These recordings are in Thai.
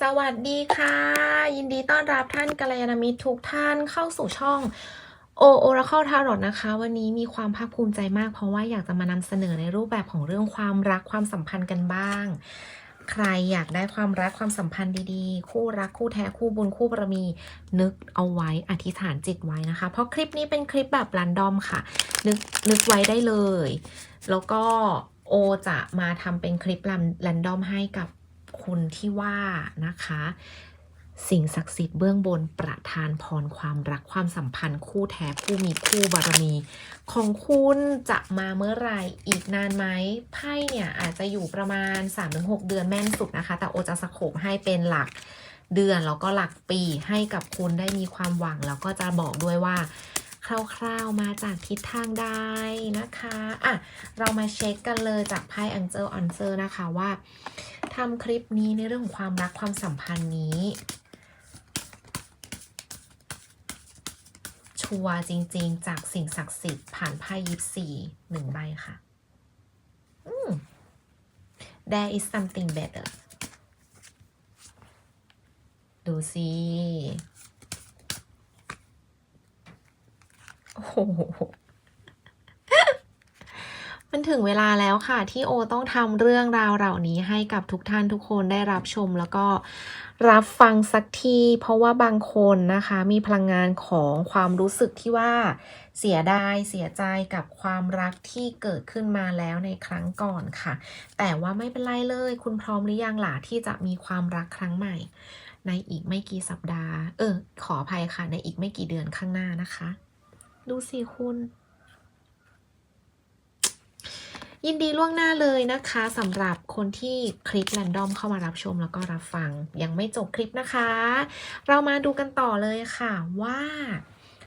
สวัสดีค่ะ ยินดีต้อนรับท่านกัลยาณมิตรทุกท่านเข้าสู่ช่องโอโอราเคิลทารอนะคะ วันนี้มีความภาคภูมิใจมาก เพราะว่าอยากจะมานำเสนอในรูปแบบของเรื่องความรักความสัมพันธ์กันบ้าง ใครอยากได้ความรักความสัมพันธ์ดีๆ คู่รักคู่แท้คู่บุญคู่บารมีนึกเอาไว้อธิษฐานจิตไว้นะคะ เพราะคลิปนี้เป็นคลิปแบบรันดอมค่ะ นึกนึกไว้ได้เลย แล้วก็โอจะมาทำเป็นคลิปรันดอมให้กับ คุณที่ว่านะคะ สิ่งศักดิ์สิทธิ์เบื้องบนประทานพรความรักความสัมพันธ์คู่แท้คู่มีคู่บารมี ของคุณจะมาเมื่อไหร่อีกนานไหมไพ่เนี่ยอาจจะอยู่ประมาณ 3-6 เดือนแม่นสุดนะคะ แต่โอจะสโคบให้เป็นหลักเดือนแล้วก็หลักปีให้กับคุณได้มีความหวัง แล้วก็จะบอกด้วยว่า คร่าวๆมาจากทิศทางใดนะคะอะเรามาเช็คกันเลยจากไพ่ Angel Answer นะคะว่าทำคลิปนี้ในเรื่องของความรักความสัมพันธ์นี้ ชัวร์จริงๆ จากสิ่งศักดิ์สิทธิ์ผ่านไพ่ยิปซีหนึ่งใบค่ะ อืม there is something better ดูสิ โห มันถึงเวลาแล้วค่ะ ที่โอต้องทำเรื่องราวเหล่านี้ให้กับทุกท่านทุกคนได้รับชมแล้วก็รับฟังสักที เพราะว่าบางคนนะคะ มีพลังงานของความรู้สึกที่ว่าเสียดายเสียใจกับความรักที่เกิดขึ้นมาแล้วในครั้งก่อนค่ะ แต่ว่าไม่เป็นไรเลย คุณพร้อมหรือยังหล่ะที่จะมีความรักครั้งใหม่ ในอีกไม่กี่สัปดาห์ เออ ขออภัยค่ะ ในอีกไม่กี่เดือนข้างหน้านะคะ ดูสิคุณ ยินดีล่วงหน้าเลยนะคะสำหรับคนที่คลิปแรนดอมเข้ามารับชมแล้วก็รับฟัง ยังไม่จบคลิปนะคะ เรามาดูกันต่อเลยค่ะว่า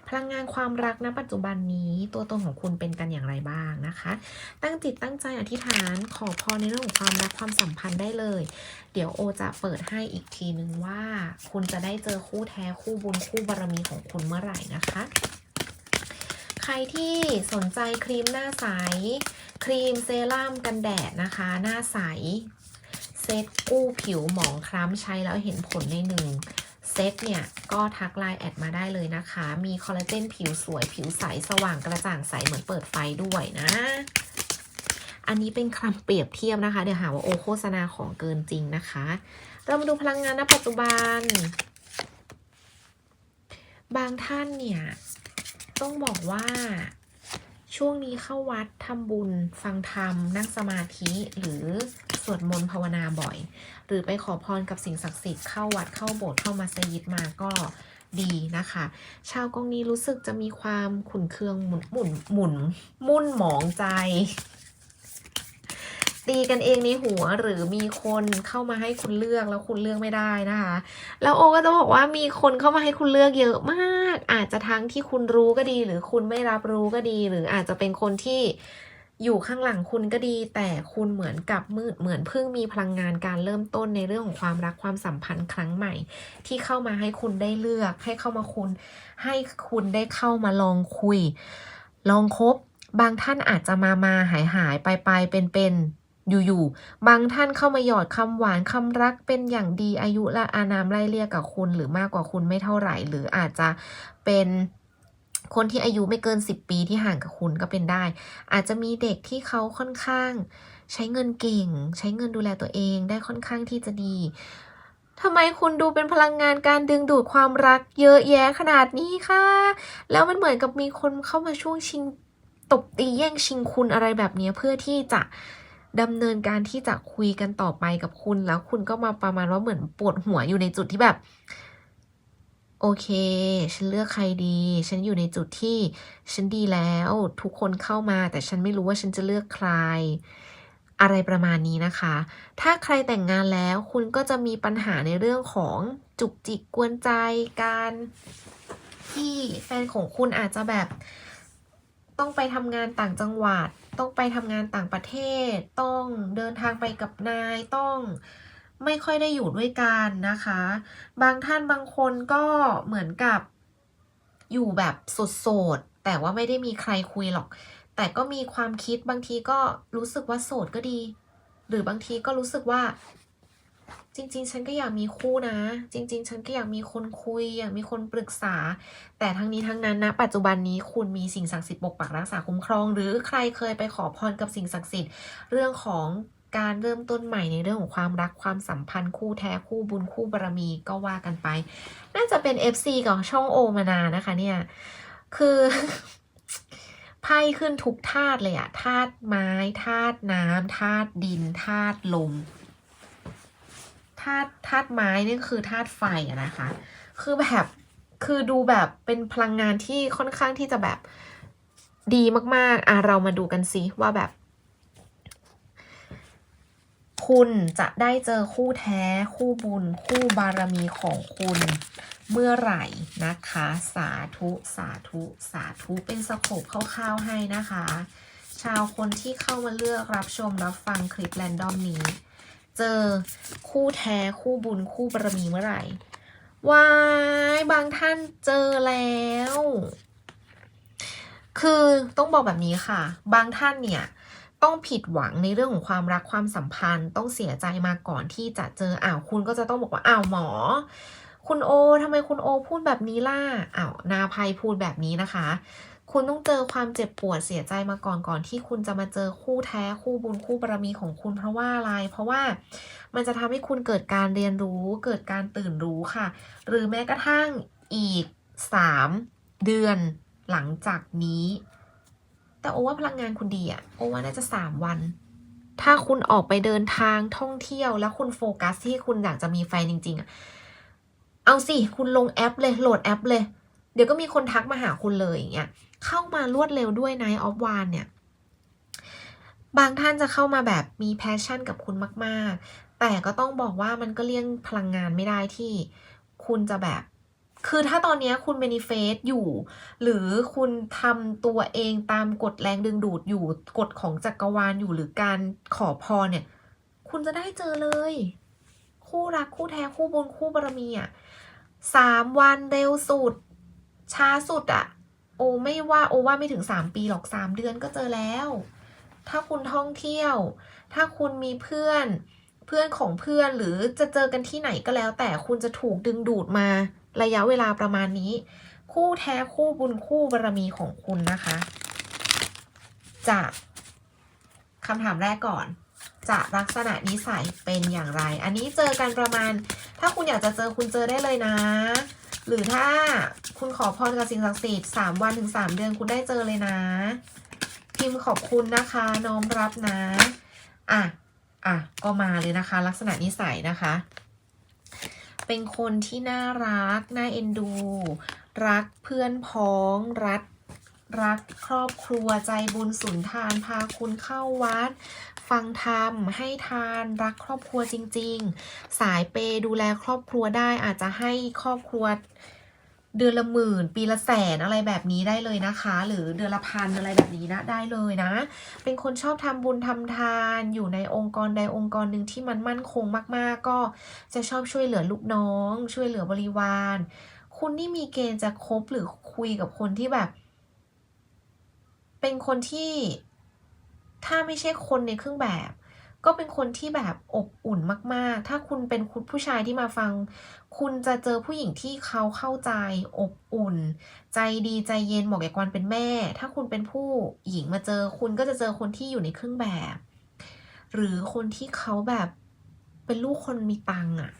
พลังงานความรักณปัจจุบันนี้ตัวตนของคุณเป็นกันอย่างไรบ้างนะคะ ตั้งจิตตั้งใจอธิษฐานขอพรในเรื่องของความรักความสัมพันธ์ได้เลย เดี๋ยวโอจะเปิดให้อีกทีนึงว่า คุณจะได้เจอคู่แท้คู่บุญคู่บารมีของคุณเมื่อไหร่นะคะ ใครที่สนใจครีมหน้าใส ครีมเซรั่มกันแดดนะคะ หน้าใส เซตกู้ผิวหมองคล้ำใช้แล้วเห็นผลในหนึ่งเซตเนี่ย ก็ทักไลน์แอดมาได้เลยนะคะ มีคอลลาเจนผิวสวยผิวใส สว่างกระจ่างใส เหมือนเปิดไฟด้วยนะ อันนี้เป็นคำเปรียบเทียบนะคะ เดี๋ยวหาว่าโอโฆษณาของเกินจริงนะคะ เรามาดูพลังงานณปัจจุบัน บางท่านเนี่ย ต้องบอกว่า ช่วงนี้เข้าวัดทำบุญ ฟังธรรม นั่งสมาธิหรือสวดมนต์ภาวนาบ่อย หรือไปขอพรกับสิ่งศักดิ์สิทธิ์เข้าวัดเข้าโบสถ์เข้ามัสยิดมาก็ดีนะคะ ชาวกองนี้รู้สึกจะมีความขุนเคืองหมุนหมุนหมุนมุ่นหมองใจ ตีกันเองในหัวหรือมีคนเข้ามาให้คุณเลือกแล้วคุณเลือกไม่ได้นะคะ แล้วโอก็จะบอกว่ามีคนเข้ามาให้คุณเลือกเยอะมาก อาจจะทั้งที่คุณรู้ก็ดี หรือคุณไม่รับรู้ก็ดี หรืออาจจะเป็นคนที่อยู่ข้างหลังคุณก็ดี แต่คุณเหมือนกับมืดเหมือนเพิ่งมีพลังงานการเริ่มต้นในเรื่องของความรักความสัมพันธ์ครั้งใหม่ ที่เข้ามาให้คุณได้เลือก ให้เข้ามาคุณ ให้คุณได้เข้ามาลองคุย ลองคบบางท่านอาจจะมามาหายหายไปไปเป็นเป็น อยู่ๆ บางท่านเข้ามาหยอดคำหวานคำรักเป็นอย่างดีอายุและอานามไล่เรียกกับคุณ หรือมากกว่าคุณไม่เท่าไหร่ หรืออาจจะเป็นคนที่อายุไม่เกิน 10 ปีที่ห่างกับคุณก็เป็นได้ อาจจะมีเด็กที่เขาค่อนข้าง ใช้เงินเก่ง ใช้เงินดูแลตัวเองได้ค่อนข้างที่จะดีทำไมคุณดูเป็นพลังงานการดึงดูดความรักเยอะแยะขนาดนี้คะแล้วมันเหมือนกับมีคนเข้ามาช่วงชิงตบตีแย่งชิงคุณอะไรแบบนี้เพื่อที่จะ ดำเนินการที่จะคุยกันต่อไปกับคุณ แล้วคุณก็มาประมาณว่าเหมือนปวดหัวอยู่ในจุดที่แบบ โอเค ฉันเลือกใครดี ฉันอยู่ในจุดที่ฉันดีแล้ว ทุกคนเข้ามา แต่ฉันไม่รู้ว่าฉันจะเลือกใคร อะไรประมาณนี้นะคะ ถ้าใครแต่งงานแล้ว คุณก็จะมีปัญหาในเรื่องของจุกจิกกวนใจการที่แฟนของคุณอาจจะแบบ ต้องไปทำงานต่างจังหวัด ต้องไปทำงานต่างประเทศ ต้องเดินทางไปกับนายต้องไม่ค่อยได้อยู่ด้วยกันนะคะ บางท่านบางคนก็เหมือนกับอยู่แบบโสดๆแต่ว่าไม่ได้มีใครคุยหรอก แต่ก็มีความคิดบางทีก็รู้สึกว่าโสดก็ดี หรือบางทีก็รู้สึกว่า จริง ๆ ฉันก็อยากมีคู่นะ จริง ๆ ฉันก็อยากมีคนคุย อยากมีคนปรึกษา แต่ทั้งนี้ทั้งนั้นนะ ปัจจุบันนี้คุณมีสิ่งศักดิ์สิทธิ์ปกปักรักษาคุ้มครอง หรือใครเคยไปขอพรกับสิ่งศักดิ์สิทธิ์เรื่องของการเริ่มต้นใหม่ในเรื่องของความรักความสัมพันธ์คู่แท้คู่บุญคู่บารมีก็ว่ากันไป น่าจะเป็น FC กับช่องโอมานานะคะเนี่ย คือไพ่ขึ้นทุกธาตุเลยอะธาตุไม้ธาตุน้ำธาตุดินธาตุลมาตุธาตุไม้นี่คือธาตุไฟอะนะคะ คือแบบคือดูแบบเป็นพลังงานที่ค่อนข้างที่จะแบบดีมากๆอะเรามาดูกันสิว่าแบบ คุณจะได้เจอคู่แท้ คู่บุญ คู่บารมีของคุณเมื่อไหร่นะคะ สาธุสาธุสาธุเป็นสโคปคร่าวๆให้นะคะ ชาวคนที่เข้ามาเลือกรับชมรับฟังคลิปแรนดอมนี้ เจอคู่แท้คู่บุญคู่บารมีเมื่อไหร่วายบางท่านเจอแล้ว คือต้องบอกแบบนี้ค่ะ บางท่านเนี่ยต้องผิดหวังในเรื่องของความรักความสัมพันธ์ ต้องเสียใจมาก่อนที่จะเจออ้าวคุณก็จะต้องบอกว่าอ้าวหมอ คุณโอทำไมคุณโอพูดแบบนี้ล่ะอ้าวนาภัยพูดแบบนี้นะคะ คุณต้องเจอความเจ็บปวดเสียใจมาก่อนก่อนที่คุณจะมาเจอคู่แท้คู่บุญคู่บารมีของคุณเพราะว่าอะไร เพราะว่ามันจะทำให้คุณเกิดการเรียนรู้ เกิดการตื่นรู้ค่ะ หรือแม้กระทั่งอีกสามเดือนหลังจากนี้ แต่โอว่าพลังงานคุณดีอะโอว่าน่าจะสามวัน ถ้าคุณออกไปเดินทางท่องเที่ยวแล้วคุณโฟกัสที่คุณอยากจะมีแฟนจริง ๆอะเอาสิ คุณลงแอปเลย โหลดแอปเลย เดี๋ยวก็มีคนทักมาหาคุณเลยอย่างเงี้ย เข้ามารวดเร็วด้วยนายออฟวานเนี่ยบางท่านจะเข้ามาแบบมีแพชชั่นกับคุณมาก ๆ แต่ก็ต้องบอกว่ามันก็เลี่ยงพลังงานไม่ได้ที่คุณจะแบบ คือถ้าตอนนี้คุณเมนิเฟสอยู่ หรือคุณทำตัวเองตามกฎแรงดึงดูดอยู่กฎของจักรวาลอยู่หรือการขอพรเนี่ย คุณจะได้เจอเลย คู่รักคู่แท้คู่บุญคู่บารมีอะสามวันเร็วสุด ช้าสุดอะ โอไม่ว่าโอว่าไม่ถึงสามปีหรอกสามเดือนก็เจอแล้ว ถ้าคุณท่องเที่ยว ถ้าคุณมีเพื่อนเพื่อนของเพื่อนหรือจะเจอกันที่ไหนก็แล้ว แต่คุณจะถูกดึงดูดมาระยะเวลาประมาณนี้ คู่แท้คู่บุญคู่บารมีของคุณนะคะจะคำถามแรกก่อน จะลักษณะนิสัยเป็นอย่างไร อันนี้เจอกันประมาณ ถ้าคุณอยากจะเจอคุณเจอได้เลยนะ หรือถ้าคุณขอพรกับสิ่งศักดิ์สิทธิ์สามวันถึงสามเดือนคุณได้เจอเลยนะ พิมพ์ขอบคุณนะคะน้อมรับนะ อะ อะ ก็มาเลยนะคะ ลักษณะนิสัยนะคะ เป็นคนที่น่ารัก น่าเอ็นดู รักเพื่อนพ้องรัก รักครอบครัวใจบุญสุนทาน พาคุณเข้าวัด ฟังธรรมให้ทานรักครอบครัวจริง ๆ สายเปย์ดูแลครอบครัวได้อาจจะให้ครอบครัวเดือนละหมื่น ปีละแสนอะไรแบบนี้ได้เลยนะคะ หรือเดือนละพันอะไรแบบนี้นะได้เลยนะ เป็นคนชอบทำบุญทำทานอยู่ในองค์กรใดองค์กรหนึ่งที่มันมั่นคงมากๆ ก็จะชอบช่วยเหลือลูกน้อง ช่วยเหลือบริวาร คุณนี่มีเกณฑ์จะคบหรือคุยกับคนที่แบบ เป็นคนที่ถ้าไม่ใช่คนในเครื่องแบบ ก็เป็นคนที่แบบอบอุ่นมาก ๆ ถ้าคุณเป็นคุณผู้ชายที่มาฟัง คุณจะเจอผู้หญิงที่เขาเข้าใจ อบอุ่น ใจดีใจเย็นเหมาะแก่การเป็นแม่ ถ้าคุณเป็นผู้หญิงมาเจอ คุณก็จะเจอคนที่อยู่ในเครื่องแบบ หรือคนที่เขาแบบเป็นลูกคนมีตังค์อะ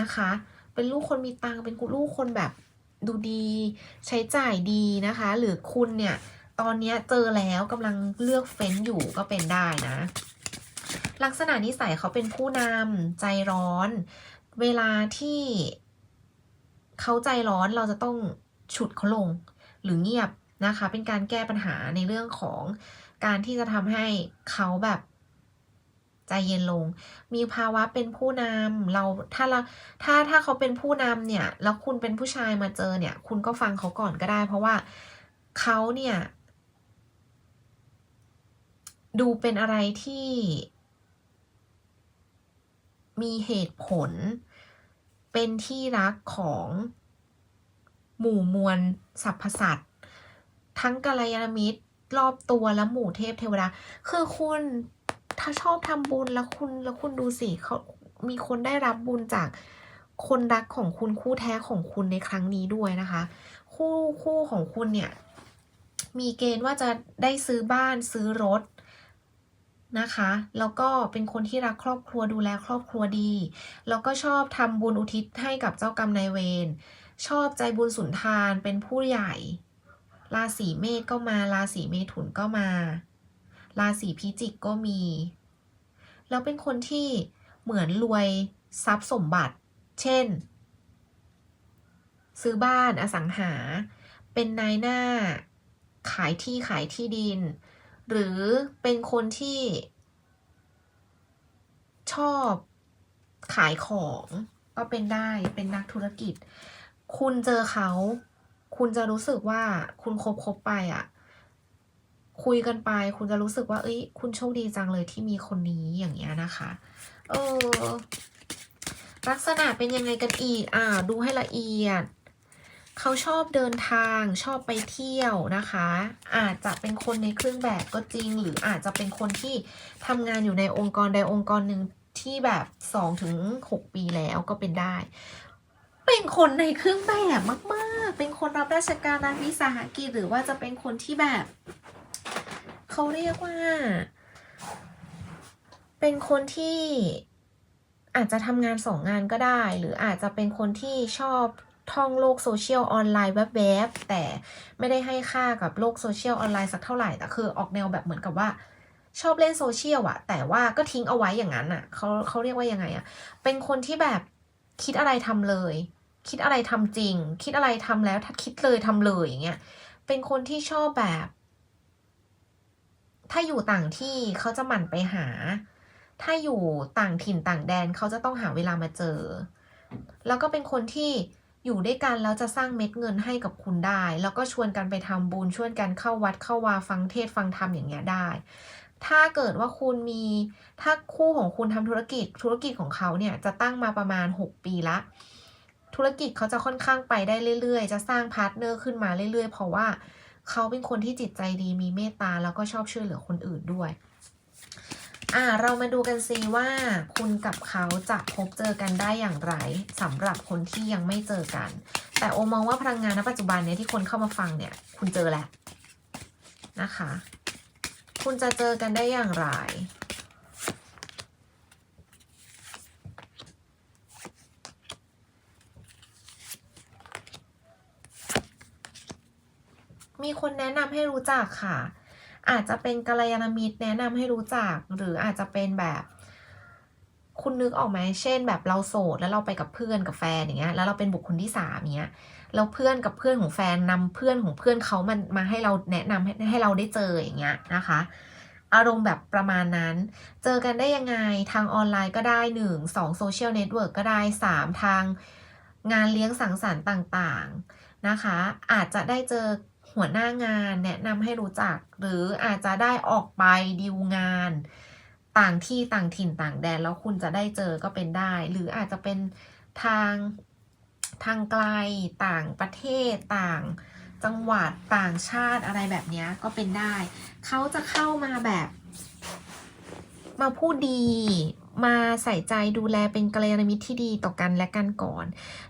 นะคะ เป็นลูกคนมีตังค์เป็นลูกคนแบบดูดี ใช้จ่ายดีนะคะ หรือคุณเนี่ย ตอนนี้เจอแล้วกำลังเลือกเฟ้นอยู่ก็เป็นได้นะ ลักษณะนิสัยเขาเป็นผู้นำใจร้อน เวลาที่เขาใจร้อนเราจะต้องฉุดเขาลง หรือเงียบนะคะ เป็นการแก้ปัญหาในเรื่องของการที่จะทำให้เขาแบบใจเย็นลง มีภาวะเป็นผู้นำเราถ้าเราถ้าถ้าเขาเป็นผู้นำเนี่ย แล้วคุณเป็นผู้ชายมาเจอเนี่ย คุณก็ฟังเขาก่อนก็ได้ เพราะว่าเขาเนี่ย ดูเป็นอะไรที่มีเหตุผล เป็นที่รักของหมู่มวลสรรพสัตว์ ทั้งกัลยาณมิตรรอบตัวและหมู่เทพเทวดา คือคุณถ้าชอบทำบุญแล้วคุณแล้วคุณดูสิเขามีคนได้รับบุญจากคนรักของคุณคู่แท้ของคุณในครั้งนี้ด้วยนะคะ คู่คู่ของคุณเนี่ย มีเกณฑ์ว่าจะได้ซื้อบ้านซื้อรถ นะคะ แล้วก็เป็นคนที่รักครอบครัวดูแลครอบครัวดี แล้วก็ชอบทำบุญอุทิศให้กับเจ้ากรรมนายเวร ชอบใจบุญสุนทานเป็นผู้ใหญ่ ราศีเมษก็มา ราศีเมถุนก็มา ราศีพิจิกก็มี แล้วเป็นคนที่เหมือนรวยทรัพย์สมบัติ เช่น ซื้อบ้านอสังหา เป็นนายหน้า ขายที่ขายที่ดิน หรือเป็นคนที่ ชอบขายของก็เป็นได้เป็นนักธุรกิจ คุณเจอเขา คุณจะรู้สึกว่าคุณคบคบไปอะ คุยกันไป คุณจะรู้สึกว่า เอ้ย คุณโชคดีจังเลยที่มีคนนี้อย่างเงี้ยนะคะเออลักษณะเป็นยังไงกันอีก อ่า ดูให้ละเอียด เขาชอบเดินทางชอบไปเที่ยวนะคะ อาจจะเป็นคนในเครื่องแบบก็จริง หรืออาจจะเป็นคนที่ทำงานอยู่ในองค์กรใดองค์กรหนึ่งที่แบบสองถึงหกปีแล้วก็เป็นได้ เป็นคนในเครื่องแบบมากๆ เป็นคนรับราชการรัฐวิสาหกิจหรือว่าจะเป็นคนที่แบบเขาเรียกว่า เป็นคนที่อาจจะทำงานสองงานก็ได้ หรืออาจจะเป็นคนที่ชอบ ท่องโลกโซเชียลออนไลน์แวบๆแต่ไม่ได้ให้ค่ากับโลกโซเชียลออนไลน์สักเท่าไหร่แต่คือออกแนวแบบเหมือนกับว่า ชอบเล่นโซเชียลอะแต่ว่าก็ทิ้งเอาไว้อย่างนั้นอะเขาเขาเรียกว่ายังไงอะเป็นคนที่แบบคิดอะไรทำเลย คิดอะไรทำจริง คิดอะไรทำแล้วถ้าคิดเลยทำเลยอย่างเงี้ยเป็นคนที่ชอบแบบ ถ้าอยู่ต่างที่เขาจะหมั่นไปหา ถ้าอยู่ต่างถิ่นต่างแดนเขาจะต้องหาเวลามาเจอ แล้วก็เป็นคนที่ อยู่ด้วยกันแล้วจะสร้างเม็ดเงินให้กับคุณได้ แล้วก็ชวนกันไปทำบุญชวนกันเข้าวัดเข้าวาฟังเทศฟังธรรมอย่างเงี้ยได้ ถ้าเกิดว่าคุณมีถ้าคู่ของคุณทำธุรกิจธุรกิจของเขาเนี่ยจะตั้งมาประมาณ 6 ปีละธุรกิจเขาจะค่อนข้างไปได้เรื่อย ๆ จะสร้างพาร์ทเนอร์ขึ้นมาเรื่อย ๆ เพราะว่าเขาเป็นคนที่จิตใจดีมีเมตตาแล้วก็ชอบช่วยเหลือคนอื่นด้วย อ่าเรามาดูกันซิว่า คุณกับเขาจะพบเจอกันได้อย่างไรสำหรับคนที่ยังไม่เจอกัน แต่โอมองว่าพลังงานณปัจจุบันเนี้ยที่คนเข้ามาฟังเนี่ย คุณเจอแหล้วนะคะ คุณจะเจอกันได้อย่างไรมีคนแนะนำให้รู้จักค่ะ อาจจะเป็นกัลยาณมิตรแนะนำให้รู้จัก หรืออาจจะเป็นแบบ คุณนึกออกไหมเช่น แบบเราโสดแล้วเราไปกับเพื่อนกับแฟนอย่างเงี้ย แล้วเราเป็นบุคคลที่สามเงี้ยแล้วเพื่อนกับเพื่อนของแฟนนำเพื่อนของเพื่อนเขามันมาให้เราแนะนำให้ให้เราได้เจออย่างเงี้ยนะคะ อารมณ์แบบประมาณนั้น เจอกันได้ยังไงทางออนไลน์ก็ได้หนึ่งสองโซเชียลเน็ตเวิร์กก็ได้สามทางงานเลี้ยงสังสรรค์ต่างๆนะคะ อาจจะได้เจอ หัวหน้างานแนะนำให้รู้จัก หรืออาจจะได้ออกไปดีลงาน ต่างที่ต่างถิ่นต่างแดน แล้วคุณจะได้เจอก็เป็นได้ หรืออาจจะเป็นทางทางไกลต่างประเทศต่างจังหวัดต่างชาติอะไรแบบนี้ก็เป็นได้ เขาจะเข้ามาแบบ มาพูดดี มาใส่ใจดูแลเป็นกัลยาณมิตรที่ดีต่อกันและกันก่อน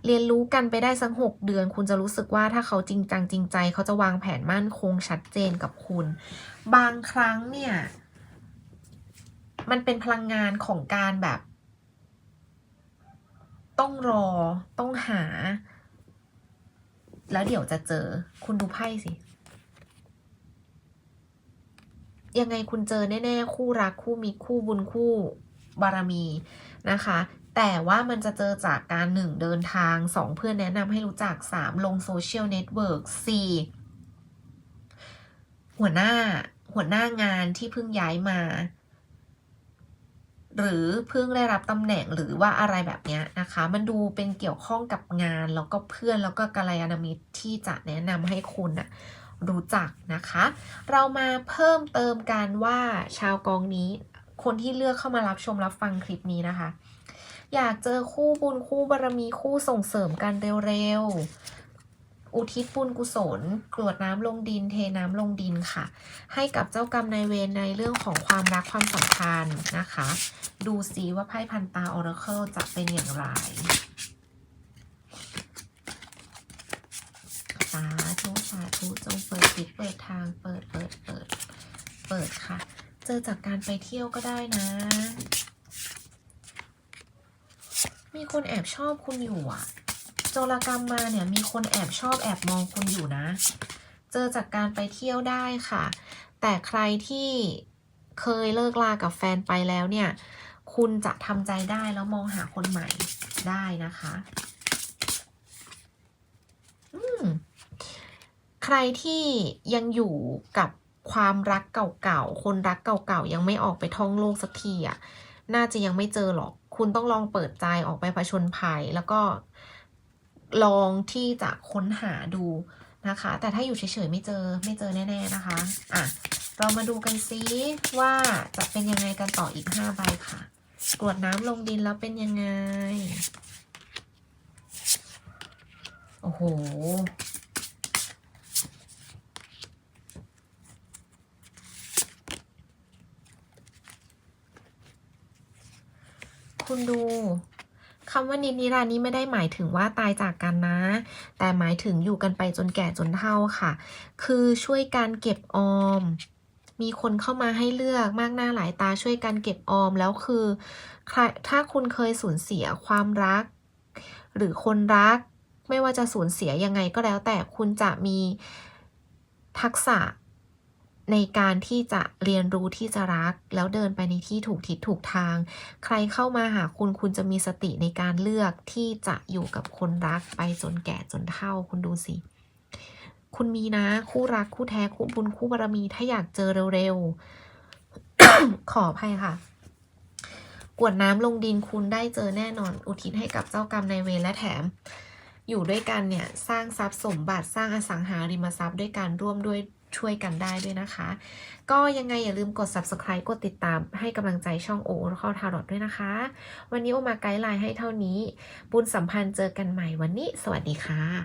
เรียนรู้กันไปได้สักหกเดือน คุณจะรู้สึกว่าถ้าเขาจริงจังจริงใจ เขาจะวางแผนมั่นคงชัดเจนกับคุณ บางครั้งเนี่ย มันเป็นพลังงานของการแบบ ต้องรอต้องหา แล้วเดี๋ยวจะเจอ คุณดูไพ่สิยังไงคุณเจอแน่ ๆ คู่รักคู่มีคู่บุญคู่ บารมีนะคะ แต่ว่ามันจะเจอจากการหนึ่งเดินทางสองเพื่อนแนะนำให้รู้จักสามลงโซเชียลเน็ตเวิร์กสี่หัวหน้าหัวหน้างานที่เพิ่งย้ายมา หรือเพิ่งได้รับตำแหน่งหรือว่าอะไรแบบเนี้ยนะคะ มันดูเป็นเกี่ยวข้องกับงาน แล้วก็เพื่อนแล้วก็กัลยาณมิตรที่จะแนะนำให้คุณอะรู้จักนะคะ เรามาเพิ่มเติมกันว่าชาวกองนี้ คนที่เลือกเข้ามารับชมรับฟังคลิปนี้นะคะ อยากเจอคู่บุญคู่บารมีคู่ส่งเสริมกันเร็วๆ อุทิศบุญกุศล กรวดน้ำลงดิน เทน้ำลงดินค่ะ ให้กับเจ้ากรรมนายเวรในเรื่องของความรักความสัมพันธ์นะคะ ดูซิว่าไพ่พันตาออร์เคิลจะเป็นอย่างไรสาธุสาธุจงเปิดทิศเปิดทางเปิดเปิดเปิดเปิดค่ะ เจอจากการไปเที่ยวก็ได้นะ มีคนแอบชอบคุณอยู่อะโจรกรรมมาเนี่ยมีคนแอบชอบแอบมองคุณอยู่นะ เจอจากการไปเที่ยวได้ค่ะ แต่ใครที่เคยเลิกลากับแฟนไปแล้วเนี่ย คุณจะทำใจได้แล้วมองหาคนใหม่ได้นะคะอืมใครที่ยังอยู่กับ ความรักเก่าๆ คนรักเก่าๆ ยังไม่ออกไปท่องโลกสักทีอะ น่าจะยังไม่เจอหรอก คุณต้องลองเปิดใจออกไปผชนภัย แล้วก็ลองที่จะค้นหาดูนะคะ แต่ถ้าอยู่เฉยๆ ไม่เจอไม่เจอแน่ ๆ นะคะ อะ เรามาดูกันซิว่าจะเป็นยังไงกันต่ออีกห้าใบค่ะ กรวดน้ำลงดินแล้วเป็นยังไง โอ้โห คุณดูคำว่านินิรันดินี้ไม่ได้หมายถึงว่าตายจากกันนะ แต่หมายถึงอยู่กันไปจนแก่จนเฒ่าค่ะ คือช่วยกันเก็บออม มีคนเข้ามาให้เลือกมากหน้าหลายตาช่วยกันเก็บออมแล้วคือถ้าคุณเคยสูญเสียความรัก หรือคนรัก ไม่ว่าจะสูญเสียยังไงก็แล้วแต่คุณจะมีทักษะ ในการที่จะเรียนรู้ที่จะรัก แล้วเดินไปในที่ถูกทิศถูกทาง ใครเข้ามาหาคุณคุณจะมีสติในการเลือกที่จะอยู่กับคนรักไปจนแก่จนเฒ่าคุณดูสิ คุณมีนะ คู่รักคู่แท้คู่บุญคู่บารมีถ้าอยากเจอเร็วๆ ขออภัยค่ะ กวดน้ำลงดินคุณได้เจอแน่นอน อุทิศให้กับเจ้ากรรมนายเวรและแถมอยู่ด้วยกันเนี่ย สร้างทรัพย์สมบัติสร้างอสังหาริมทรัพย์ด้วยกันร่วมด้วย ช่วยกันได้ด้วยนะคะ ก็ยังไงอย่าลืมกด subscribe กดติดตามให้กำลังใจช่องโอเข้าทารอดด้วยนะคะ วันนี้โอมาไกด์ไลน์ให้เท่านี้ บุญสัมพันธ์เจอกันใหม่วันนี้ สวัสดีค่ะ